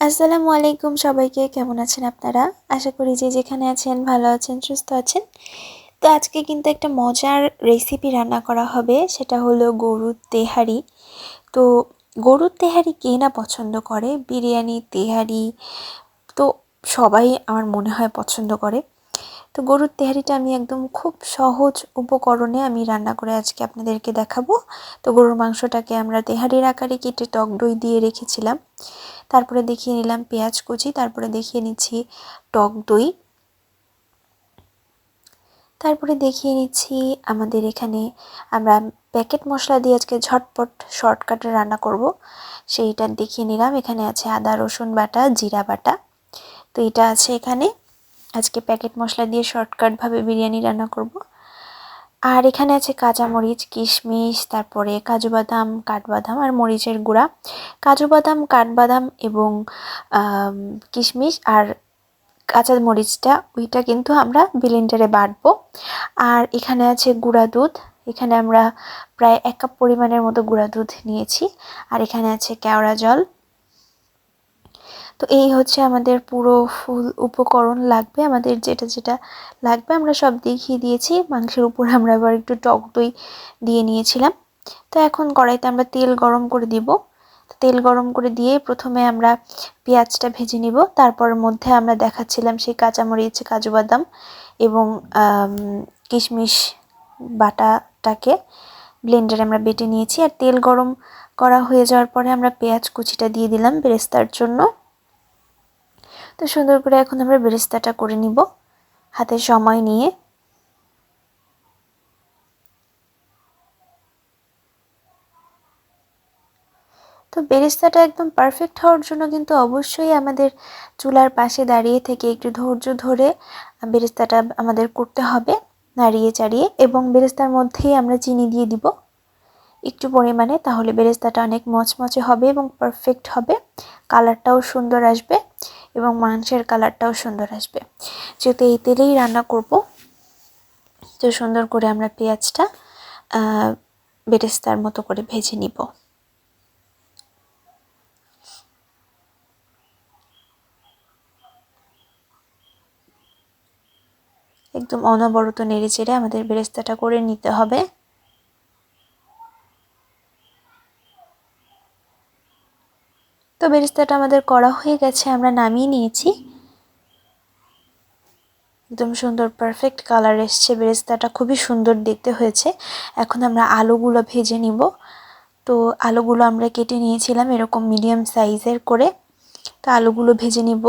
আসসালামু আলাইকুম সবাইকে, কেমন আছেন আপনারা? আশা করি যে যেখানে আছেন, ভালো আছেন, সুস্থ আছেন। তো আজকে কিন্তু একটা মজার রেসিপি রান্না করা হবে, সেটা হলো গরুর তেহারি। তো গরুর তেহারি কে না পছন্দ করে? বিরিয়ানি, তেহারি, তো সবাই আমার মনে হয় পছন্দ করে। তো গরুর তেহারিটা আমি একদম খুব সহজ উপকরণে আমি রান্না করে আজকে আপনাদেরকে দেখাবো। তো গরুর মাংসটাকে আমরা তেহারির আকারে কেটে টক দই দিয়ে রেখেছিলাম। তারপরে দেখিয়ে নিলাম পেঁয়াজ কুচি, তারপরে দেখিয়ে নিচ্ছি টক দই। তারপরে দেখিয়ে নিচ্ছি আমাদের এখানে আমরা প্যাকেট মশলা দিয়ে আজকে ঝটপট শর্টকাটে রান্না করব। সেইটা দেখিয়ে নিলাম। এখানে আছে আদা, রসুন বাটা, জিরা বাটা। তো এটা আছে এখানে। আজকে প্যাকেট মশলা দিয়ে শর্টকাটভাবে বিরিয়ানি রান্না করব। আর এখানে আছে কাঁচামরিচ, কিশমিশ, তারপরে কাজু বাদাম কাঠবাদাম আর মরিচের গুঁড়া। কাজু বাদাম কাঠবাদাম এবং কিশমিশ আর কাঁচা মরিচটা, ওইটা কিন্তু আমরা ব্লেন্ডারে বাটবো। আর এখানে আছে গুঁড়া দুধ। এখানে আমরা প্রায় এক কাপ পরিমাণের মতো গুঁড়া দুধ নিয়েছি। আর এখানে আছে কেওড়া জল। তো এই হচ্ছে আমাদের পুরো ফুল উপকরণ লাগবে, আমাদের যেটা যেটা লাগবে আমরা সব দেখিয়ে দিয়েছি। মাংসের উপর আমরা আবার একটু টক দই দিয়ে নিয়েছিলাম। তো এখন কড়াইতে আমরা তেল গরম করে দিব। তেল গরম করে দিয়ে প্রথমে আমরা পেঁয়াজটা ভেজে নিব। তারপর মধ্যে আমরা দেখাচ্ছিলাম সেই কাঁচামরিচ, কাজু বাদাম এবং কিশমিশ বাটাটাকে ব্লেন্ডারে আমরা বেটে নিয়েছি। আর তেল গরম করা হয়ে যাওয়ার পরে আমরা পেঁয়াজ কুচিটা দিয়ে দিলাম বেরেস্তার জন্য। তো সুন্দর করে এখন আমরা বেরেস্তাটা করে নিব। হাতে সময় নিয়ে। তো বেরেস্তাটা একদম পারফেক্ট হওয়ার জন্য কিন্তু অবশ্যই আমাদের চুলার পাশে দাঁড়িয়ে থেকে একটু ধৈর্য ধরে বেরেস্তাটা আমাদের করতে হবে নাড়িয়ে চাড়িয়ে এবং বেরেস্তার মধ্যেই আমরা চিনি দিয়ে দিব। একটু পরিমাণে, তাহলে বেরেস্তাটা অনেক মচমচে হবে এবং পারফেক্ট হবে। কালারটাও সুন্দর আসবে এবং মাংসের কালারটাও সুন্দর আসবে। যেহেতু এই তেলেই রান্না করব, তো সুন্দর করে আমরা পেঁয়াজটা বেরেস্তার মতো করে ভেজে নিব। একদম অনবরত নেড়ে চেড়ে আমাদের বেরেস্তাটা করে নিতে হবে। তো বেরেস্তাটা আমাদের করা হয়ে গেছে, আমরা নামিয়ে নিয়েছি। একদম সুন্দর পারফেক্ট কালার এসছে বেরেস্তাটা, খুবই সুন্দর দেখতে হয়েছে। এখন আমরা আলুগুলো ভেজে নিব। তো আলুগুলো আমরা কেটে নিয়েছিলাম এরকম মিডিয়াম সাইজের করে। তো আলুগুলো ভেজে নিব।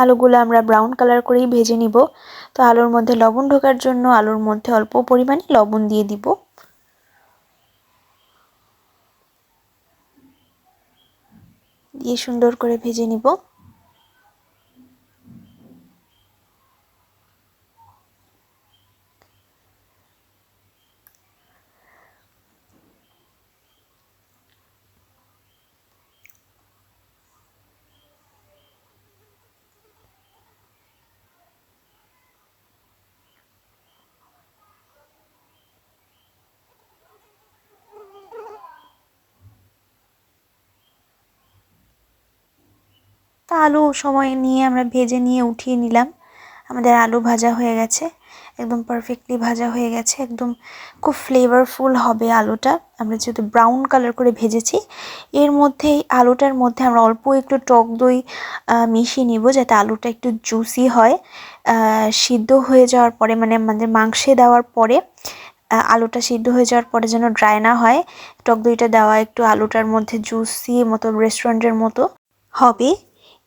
আলুগুলো আমরা ব্রাউন কালার করেই ভেজে নিব। তো আলুর মধ্যে লবণ ঢোকার জন্য আলুর মধ্যে অল্প পরিমাণে লবণ দিয়ে দিব। দিয়ে সুন্দর করে ভেজে নিব। তা আলু সময় নিয়ে আমরা ভেজে নিয়ে উঠিয়ে নিলাম। আমাদের আলু ভাজা হয়ে গেছে, একদম পারফেক্টলি ভাজা হয়ে গেছে, একদম খুব ফ্লেভারফুল হবে আলুটা। আমরা যেহেতু ব্রাউন কালার করে ভেজেছি, এর মধ্যে, আলুটার মধ্যে আমরা অল্প একটু টক দই মিশিয়ে নিব যাতে আলুটা একটু জুসি হয়। সিদ্ধ হয়ে যাওয়ার পরে মানে আমাদের মাংসে দেওয়ার পরে আলুটা সিদ্ধ হয়ে যাওয়ার পরে যেন ড্রাই না হয়, টক দইটা দেওয়া একটু আলুটার মধ্যে জুসি মতো রেস্টুরেন্টের মতো হবে।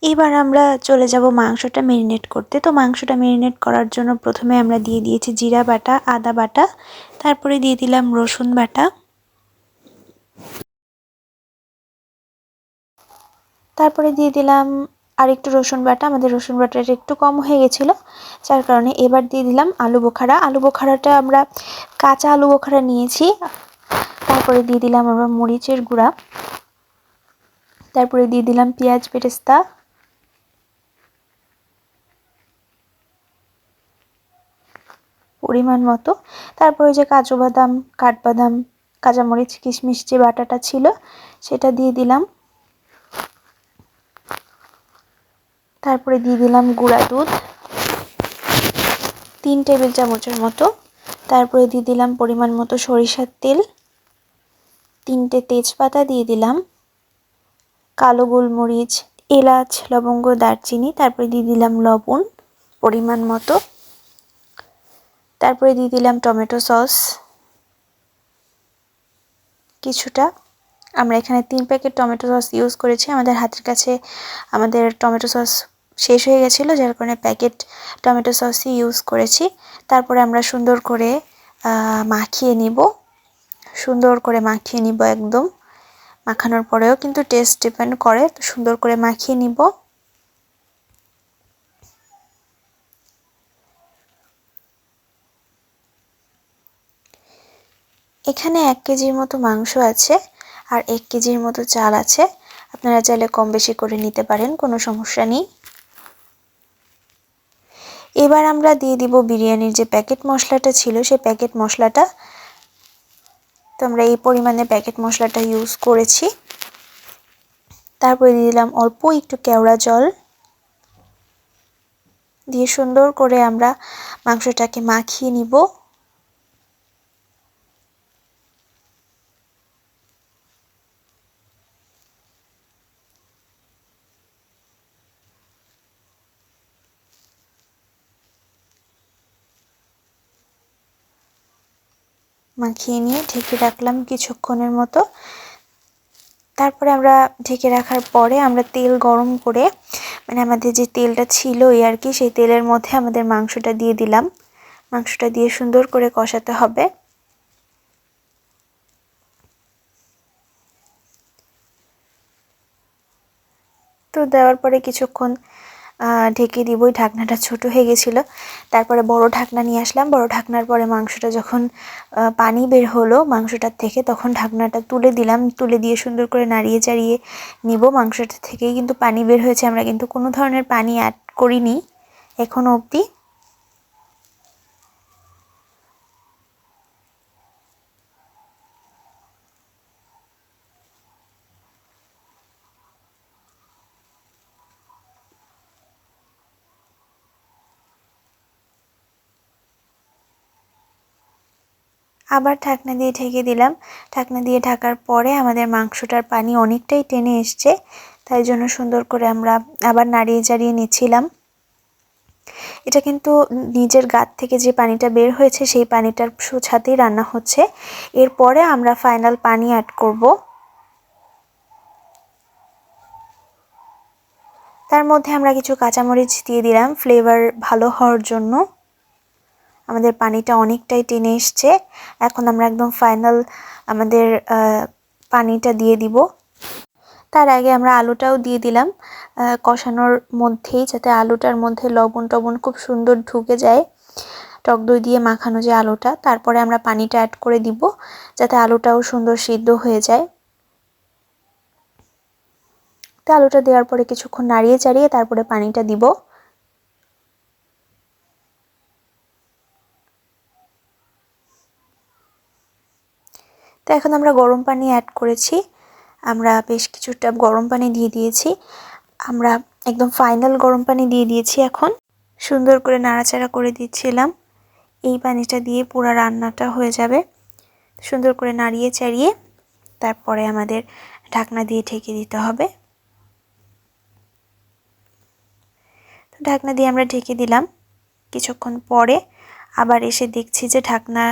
এবার আমরা চলে যাব মাংসটা মেরিনেট করতে। তো মাংসটা মেরিনেট করার জন্য প্রথমে আমরা দিয়ে দিয়েছি জিরা বাটা, আদা বাটা, তারপরে দিয়ে দিলাম রসুন বাটা। তারপরে দিয়ে দিলাম আর একটু রসুন বাটা, আমাদের রসুন বাটাটা একটু কম হয়ে গেছিল, যার কারণে এবার দিয়ে দিলাম আলু বোখারা। আলু বোখারাটা আমরা কাঁচা আলু বোখারা নিয়েছি, তারপরে দিয়ে দিলাম আমরা মরিচের গুঁড়া। তারপরে দিয়ে দিলাম পেঁয়াজ বেরেস্তা। পরিমাণ মতো। তারপরে যে কাজু বাদাম, কাঠবাদাম, কাঁচামরিচ, কিশমিশ যে বাটাটা ছিল, সেটা দিয়ে দিলাম। তারপরে দিয়ে দিলাম গুঁড়া দুধ, তিন টেবিল চামচের মতো। তারপরে দিয়ে দিলাম পরিমাণ মতো সরিষার তেল, তিনটে তেজপাতা দিয়ে দিলাম, কালো গোলমরিচ, এলাচ, লবঙ্গ, দারচিনি, তারপরে দিয়ে দিলাম লবণ, পরিমাণ মতো। তারপরে দিয়ে দিলাম টমেটো সস। কিছুটা। আমরা এখানে তিন প্যাকেট টমেটো সস ইউজ করেছি। আমাদের হাতের কাছে আমাদের টমেটো সস শেষ হয়ে গেছিল, যার কারণে প্যাকেট টমেটো সসই ইউজ করেছি। তারপরে আমরা সুন্দর করে মাখিয়ে নিব। সুন্দর করে মাখিয়ে নিব একদম। মাখানোর পরেও কিন্তু টেস্ট ডিপেন্ড করে, তো সুন্দর করে মাখিয়ে নিব। এখানে এক কেজির মতো মাংস আছে আর এক কেজির মতো চাল আছে। আপনারা চাইলে কম বেশি করে নিতে পারেন, কোনো সমস্যা নেই। এবার আমরা দিয়ে দিব বিরিয়ানির যে প্যাকেট মশলাটা ছিল, সেই প্যাকেট মশলাটা। তো আমরা এই পরিমাণে প্যাকেট মশলাটা ইউজ করেছি। তারপরে দিয়ে দিলাম অল্প একটু কেওড়া জল। দিয়ে সুন্দর করে আমরা মাংসটাকে মাখিয়ে নিব। মাখিয়ে নিয়ে ঢেকে রাখলাম কিছুক্ষণের মতো। তারপরে আমরা ঢেকে রাখার পরে আমরা তেল গরম করে মানে আমাদের যে তেলটা ছিল এই আর কি, সেই তেলের মধ্যে আমাদের মাংসটা দিয়ে দিলাম। মাংসটা দিয়ে সুন্দর করে কষাতে হবে। তো দেওয়ার পরে কিছুক্ষণ ঢেকে দিব। ওই ঢাকনাটা ছোট হয়ে গেছিল। তারপরে বড় ঢাকনা নিয়ে আসলাম। বড় ঢাকনার পরে মাংসটা যখন পানি বের হলো মাংসটার থেকে, তখন ঢাকনাটা তুলে দিলাম। তুলে দিয়ে সুন্দর করে নাড়িয়ে চাড়িয়ে নিব। মাংসটা থেকেই কিন্তু পানি বের হয়েছে। আমরা কিন্তু কোনো ধরনের পানি অ্যাড করিনি এখনও অবধি। আবার ঢাকনা দিয়ে ঢেকে দিলাম। ঢাকনা দিয়ে ঢাকার পরে আমাদের মাংসটার পানি অনেকটাই টেনে এসছে, তাই জন্য সুন্দর করে আমরা আবার নাড়িয়ে চাড়িয়ে নিচ্ছিলাম। এটা কিন্তু নিজের গাত থেকে যে পানিটা বের হয়েছে, সেই পানিটার সুছাতেই রান্না হচ্ছে। এরপরে আমরা ফাইনাল পানি অ্যাড করব। তার মধ্যে আমরা কিছু কাঁচামরিচ দিয়ে দিলাম ফ্লেভার ভালো হওয়ার জন্য। আমাদের পানিটা অনেকটাই টেনে এসছে। এখন আমরা একদম ফাইনাল আমাদের পানিটা দিয়ে দিব। তার আগে আমরা আলুটাও দিয়ে দিলাম কষানোর মধ্যেই যাতে আলুটার মধ্যে লবণ টবণ খুব সুন্দর ঢুকে যায়। টক দই দিয়ে মাখানো যে আলুটা, তারপরে আমরা পানিটা অ্যাড করে দিব যাতে আলুটাও সুন্দর সিদ্ধ হয়ে যায়। তো আলুটা দেওয়ার পরে কিছুক্ষণ নাড়িয়ে চাড়িয়ে তারপরে পানিটা দিব। তো এখন আমরা গরম পানি অ্যাড করেছি। আমরা বেশ কিছুটা গরম পানি দিয়ে দিয়েছি। আমরা একদম ফাইনাল গরম পানি দিয়ে দিয়েছি এখন। সুন্দর করে নাড়াচাড়া করে দিচ্ছিলাম। এই পানিটা দিয়ে পুরো রান্নাটা হয়ে যাবে। সুন্দর করে নাড়িয়ে চাড়িয়ে তারপরে আমাদের ঢাকনা দিয়ে ঢেকে দিতে হবে। তো ঢাকনা দিয়ে আমরা ঢেকে দিলাম। কিছুক্ষণ পরে আবার এসে দেখছি যে ঢাকনা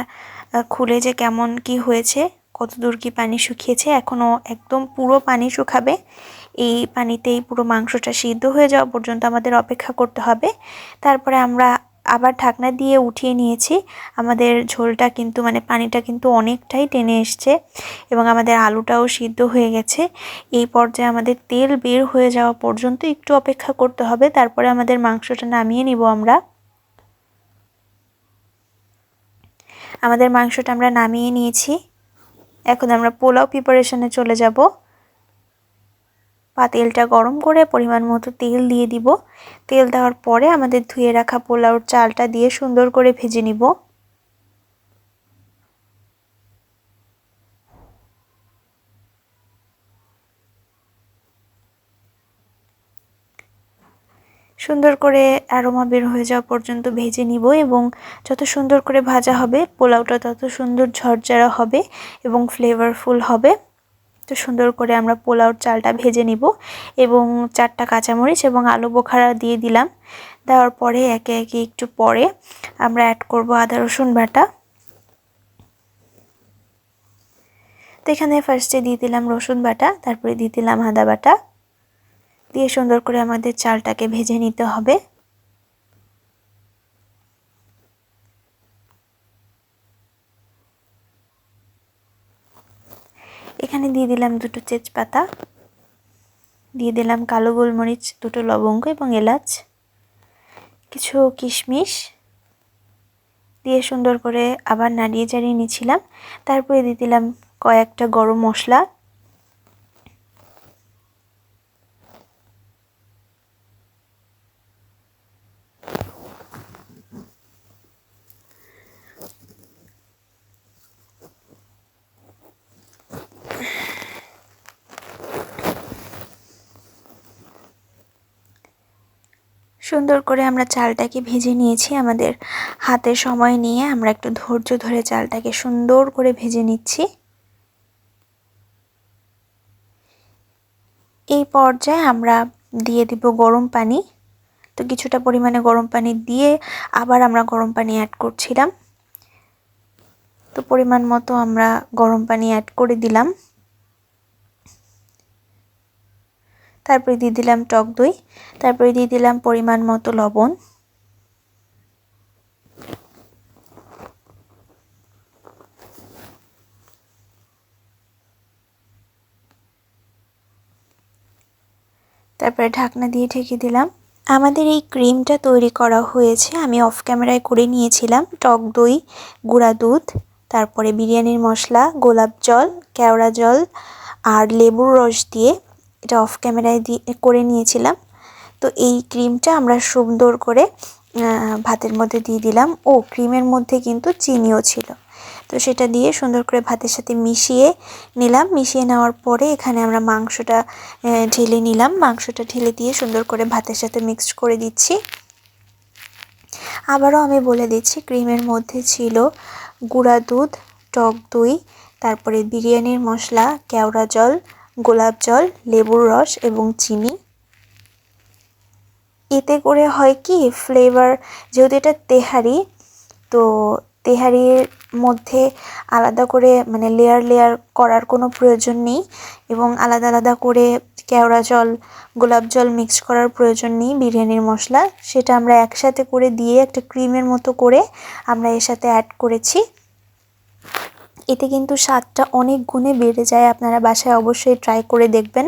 খুলে যে কেমন কি হয়েছে। কত দূর কি পানি শুকিয়েছে এখনও একদম পুরো পানি শুকাবে। এই পানিতেই পুরো মাংসটা সিদ্ধ হয়ে যাওয়া পর্যন্ত আমাদের অপেক্ষা করতে হবে। তারপরে আমরা আবার ঢাকনা দিয়ে উঠিয়ে নিয়েছি। আমাদের ঝোলটা কিন্তু মানে পানিটা কিন্তু অনেকটাই টেনে এসছে এবং আমাদের আলুটাও সিদ্ধ হয়ে গেছে। এই পর্যায়ে আমাদের তেল বের হয়ে যাওয়া পর্যন্ত একটু অপেক্ষা করতে হবে। তারপরে আমাদের মাংসটা নামিয়ে নিব আমরা। আমাদের মাংসটা আমরা নামিয়ে নিয়েছি। এখন আমরা পোলাও প্রিপারেশনে চলে যাব। পাতিলটা গরম করে পরিমাণ মতো তেল দিয়ে দিব। তেল দেওয়ার পরে আমাদের ধুয়ে রাখা পোলাওর চালটা দিয়ে সুন্দর করে ভেজে নিব। সুন্দর করে অ্যারোমা বের হয়ে যাওয়া পর্যন্ত ভেজে নিব এবং যত সুন্দর করে ভাজা হবে, পোলাওটা তত সুন্দর ঝরঝরা হবে এবং ফ্লেভারফুল হবে। তো সুন্দর করে আমরা পোলাওর চালটা ভেজে নিব এবং চারটা কাঁচামরিচ এবং আলু বোখারা দিয়ে দিলাম। দেওয়ার পরে একে একে একটু পরে আমরা অ্যাড করব আদা, রসুন বাটা। তো এখানে ফার্স্টে দিয়ে দিলাম রসুন বাটা, তারপরে দিয়ে দিলাম আদা বাটা। দিয়ে সুন্দর করে আমাদের চালটাকে ভেজে নিতে হবে। এখানে দিয়ে দিলাম দুটো তেজপাতা, দিয়ে দিলাম কালো গোলমরিচ, দুটো লবঙ্গ এবং এলাচ, কিছু কিশমিশ, দিয়ে সুন্দর করে আবার নাড়িয়ে চাড়িয়ে নিয়েছিলাম তারপরে দিয়ে দিলাম কয়েকটা গরম মশলা সুন্দর করে আমরা চালটাকে ভেজে নিয়েছি। আমাদের হাতে সময় নিয়ে আমরা একটু ধৈর্য ধরে চালটাকে সুন্দর করে ভেজে নিচ্ছি। এই পর্যায়ে আমরা দিয়ে দিব গরম পানি। তো কিছুটা পরিমাণে গরম পানি দিয়ে আবার আমরা গরম পানি অ্যাড করছিলাম। তো পরিমাণ মতো আমরা গরম পানি অ্যাড করে দিলাম। তারপরে দিয়ে দিলাম টক দই, তারপরে দিয়ে দিলাম পরিমাণ মতো লবণ। তারপরে ঢাকনা দিয়ে ঢেকে দিলাম। আমাদের এই ক্রিমটা তৈরি করা হয়েছে, আমি অফ ক্যামেরায় করে নিয়েছিলাম। টক দই, গুঁড়া দুধ, তারপরে বিরিয়ানির মশলা, গোলাপ জল, কেওড়া জল, আর লেবুর রস দিয়ে। এটা অফ ক্যামেরায় দিয়ে করে নিয়েছিলাম। তো এই ক্রিমটা আমরা সুন্দর করে ভাতের মধ্যে দিয়ে দিলাম। ও ক্রিমের মধ্যে কিন্তু চিনিও ছিল। তো সেটা দিয়ে সুন্দর করে ভাতের সাথে মিশিয়ে নিলাম। মিশিয়ে নেওয়ার পরে এখানে আমরা মাংসটা ঢেলে নিলাম। মাংসটা ঢেলে দিয়ে সুন্দর করে ভাতের সাথে মিক্সড করে দিচ্ছি। আবারও আমি বলে দিচ্ছি ক্রিমের মধ্যে ছিল গুঁড়া দুধ, টক দই, তারপরে বিরিয়ানির মশলা, কেওড়া জল গোলাপ জল, লেবুর রস এবং চিনি। এতে করে হয় কি ফ্লেভার যেহেতু এটা তেহারি, তো তেহারির মধ্যে আলাদা করে মানে লেয়ার লেয়ার করার কোনো প্রয়োজন নেই এবং আলাদা আলাদা করে কেওড়া জল, গোলাপ জল মিক্স করার প্রয়োজন নেই বিরিয়ানির মশলা। সেটা আমরা একসাথে করে দিয়ে একটা ক্রিমের মতো করে আমরা এর সাথে অ্যাড করেছি। এতে কিন্তু স্বাদটা অনেক গুণে বেড়ে যায়। আপনারা বাসায় অবশ্যই ট্রাই করে দেখবেন।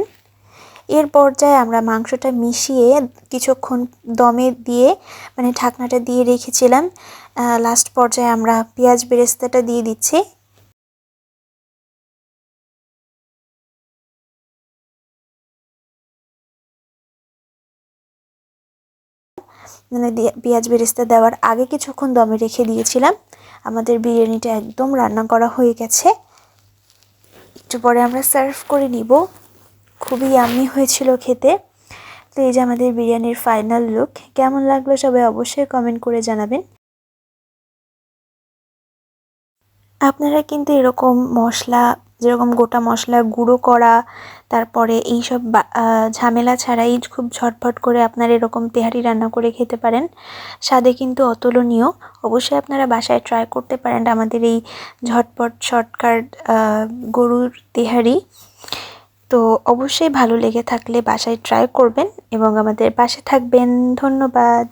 এর পর্যায়ে আমরা মাংসটা মিশিয়ে কিছুক্ষণ দমে দিয়ে মানে ঢাকনাটা দিয়ে রেখেছিলাম। লাস্ট পর্যায়ে আমরা পেঁয়াজ বেরেস্তাটা দিয়ে দিচ্ছি। মানে পেঁয়াজ বেরেস্তা দেওয়ার আগে কিছুক্ষণ দমে রেখে দিয়েছিলাম। আমাদের বিরিয়ানিটা একদম রান্না করা হয়ে গেছে। একটু পরে আমরা সার্ভ করে নিব। খুবই আমি হয়েছিল খেতে। তো এই যে আমাদের বিরিয়ানির ফাইনাল লুক কেমন লাগল সবাই অবশ্যই কমেন্ট করে জানাবেন। আপনারা কিন্তু এরকম মশলা যেরকম গোটা মশলা গুঁড়ো করা, তারপরে এইসব ঝামেলা ছাড়াই খুব ঝটফট করে আপনারা এরকম তেহারি রান্না করে খেতে পারেন। স্বাদে কিন্তু অতুলনীয়। অবশ্যই আপনারা বাসায় ট্রাই করতে পারেন আমাদের এই ঝটপট শর্টকাট গরুর তেহারি। তো অবশ্যই ভালো লেগে থাকলে বাসায় ট্রাই করবেন এবং আমাদের পাশে থাকবেন। ধন্যবাদ।